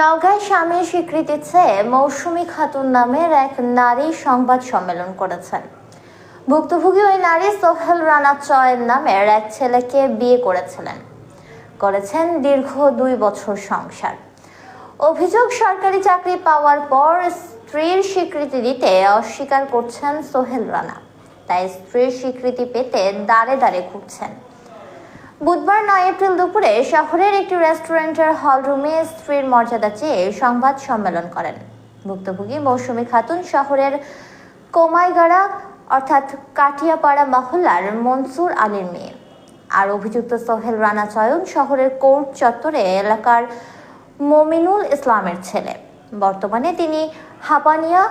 নওগাঁয় স্বামীর স্বীকৃতি চেয়ে মৌসুমী খাতুন নামের এক নারী সংবাদ সম্মেলন করেছেন। ভুক্তভোগী ওই নারী সোহেল রানা চয়ের নামের এক ছেলেকে বিয়ে করেছিলেন। করেছেন দীর্ঘ দুই বছর সংসার। অভিযোগ, সরকারি চাকরি পাওয়ার পর স্ত্রীর স্বীকৃতি দিতে অস্বীকার করছেন সোহেল রানা। তাই স্ত্রীর স্বীকৃতি পেতে দাঁড়ে দাঁড়ে ঘুরছেন। বুধবার নয় এপ্রিল দুপুরে শহরের একটি রেস্টুরেন্টের হলরুমে স্ত্রীর মর্যাদা চেয়ে সংবাদ সম্মেলন করেন। ভুক্তভোগী মৌসুমী খাতুন শহরের কোমাইগাড়া, অর্থাৎ কাটিয়াপাড়া মহল্লার মনসুর আলীর মেয়ে। আর অভিযুক্ত সোহেল রানা চয়ন শহরের কোর্ট চত্বরে এলাকার মমিনুল ইসলামের ছেলে। বর্তমানে তিনি হাপানিয়া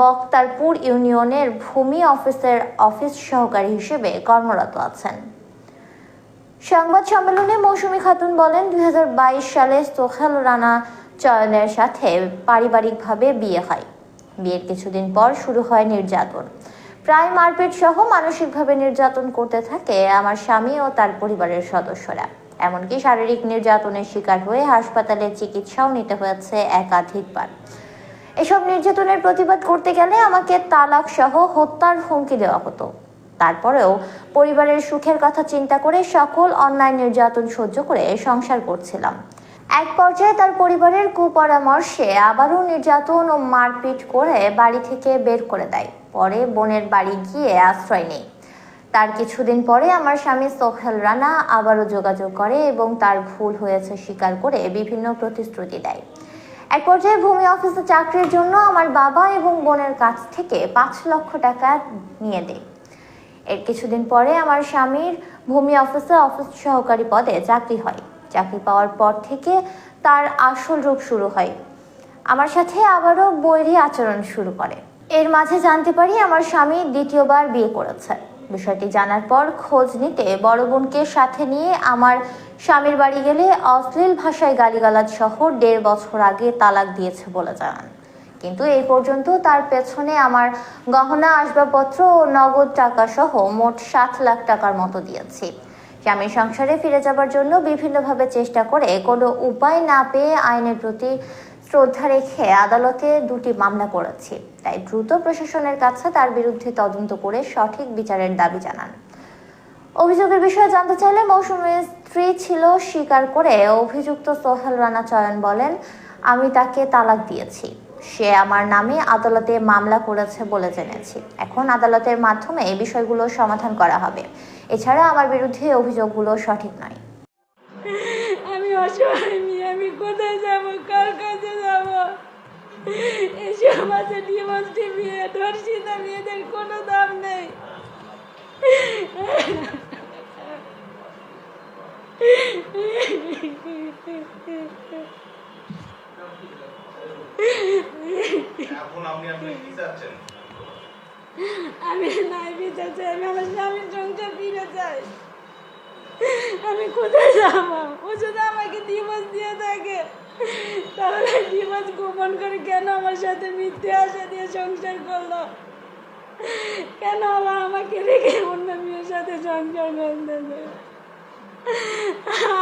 বক্তারপুর ইউনিয়নের ভূমি অফিসের অফিস সহকারী হিসেবে কর্মরত আছেন। সংবাদ সম্মেলনে মৌসুমী খাতুন বলেন দু হাজার বাইশ সালে সোহেল রানা চয়নের সাথে পারিবারিকভাবে বিয়ে হয়। বিয়ের কিছুদিন পর শুরু হয় নির্যাতন। প্রায় মারপিট সহ মানসিকভাবে নির্যাতন করতে থাকে আমার স্বামী ও তার পরিবারের সদস্যরা। এমনকি শারীরিক নির্যাতনের শিকার হয়ে হাসপাতালে চিকিৎসাও নিতে হয়েছে একাধিকবার। এসব নির্যাতনের প্রতিবাদ করতে গেলে আমাকে তালাক সহ হত্যার হুমকি দেওয়া হতো। তারপরেও পরিবারের সুখের কথা চিন্তা করে সকল অন্যায় নির্যাতন সহ্য করে সংসার করছিলাম। এক পর্যায়ে তার পরিবারের কুপরামর্শে আবারও নির্যাতন ও মারপিট করে বাড়ি থেকে বের করে দেয়। পরে বোনের বাড়ি গিয়ে আশ্রয় নেই তার কিছুদিন পরে আমার স্বামী সোহেল রানা আবারও যোগাযোগ করে এবং তার ভুল হয়েছে স্বীকার করে বিভিন্ন প্রতিশ্রুতি দেয়। এক পর্যায়ে ভূমি অফিসে চাকরির জন্য আমার বাবা এবং বোনের কাছ থেকে পাঁচ লক্ষ টাকা নিয়ে দেয়। এর কিছুদিন পরে আমার স্বামীর ভূমি অফিসে অফিস সহকারী পদে চাকরি হয়। চাকরি পাওয়ার পর থেকে তার আসল রূপ শুরু হয়। আমার সাথে আবারও বৈরী আচরণ শুরু করে। এর মাঝে জানতে পারি আমার স্বামী দ্বিতীয়বার বিয়ে করেছে। বিষয়টি জানার পর খোঁজ নিতে বড় বোনকে সাথে নিয়ে আমার স্বামীর বাড়ি গেলে অশ্লীল ভাষায় গালিগালাজ সহ দেড় বছর আগে তালাক দিয়েছে বলে জানান। কিন্তু এই পর্যন্ত তার পেছনে আমার গহনা, আসবাবপত্র ও নগদ টাকা সহ মোট সাত লাখ টাকার মতো দিয়েছি। স্বামীর সংসারে ফিরে যাবার জন্য বিভিন্নভাবে চেষ্টা করে, কোনো উপায় না পেয়ে আইনের প্রতি শ্রদ্ধা রেখে আদালতে দুটি মামলা করেছি। তাই দ্রুত প্রশাসনের কাছে তার বিরুদ্ধে তদন্ত করে সঠিক বিচারের দাবি জানান। অভিযোগের বিষয়ে জানতে চাইলে মৌসুমীর স্ত্রী ছিল স্বীকার করে, অভিযুক্ত সোহেল রানা চয়ন বলেন, আমি তাকে তালাক দিয়েছি। সে আমার নামে আদালতে মামলা করেছে বলে জেনেছি। এখন আদালতের মাধ্যমে এই বিষয়গুলো সমাধান করা হবে। এছাড়া আমার বিরুদ্ধে অভিযোগগুলো সঠিক নয়। আমি অসহায় আমি কোথায় যাব? কার কাছে যাব? এই সমাজে ডিভোর্সটি বিয়ে মেয়েদের কোনো দাম নেই। আমি নাই বিচার চাই আমি আমার স্বামীর সংসার ফিরে চাই। আমি কোথায় ও যদি আমাকে ডিভোর্স দিয়ে থাকে, তাহলে ডিভোর্স গোপন করে কেন আমার সাথে মিথ্যে আশা দিয়ে সংসার করল? কেন আবার আমাকে রেখে অন্য মেয়ের সাথে সংসার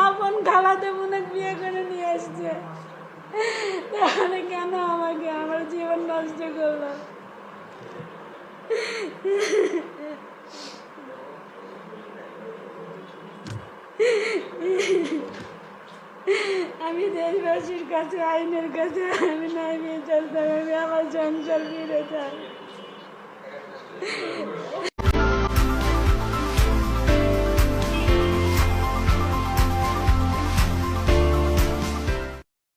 আপন খালাতে মনে বিয়ে নিয়ে আসছে তাহলে কেন আমাকে আমার জীবন নষ্ট করল আমি দেশবাসীর কাছে আইনের কাছে আমি বিচার চাই আমি আমার সংসার ফিরে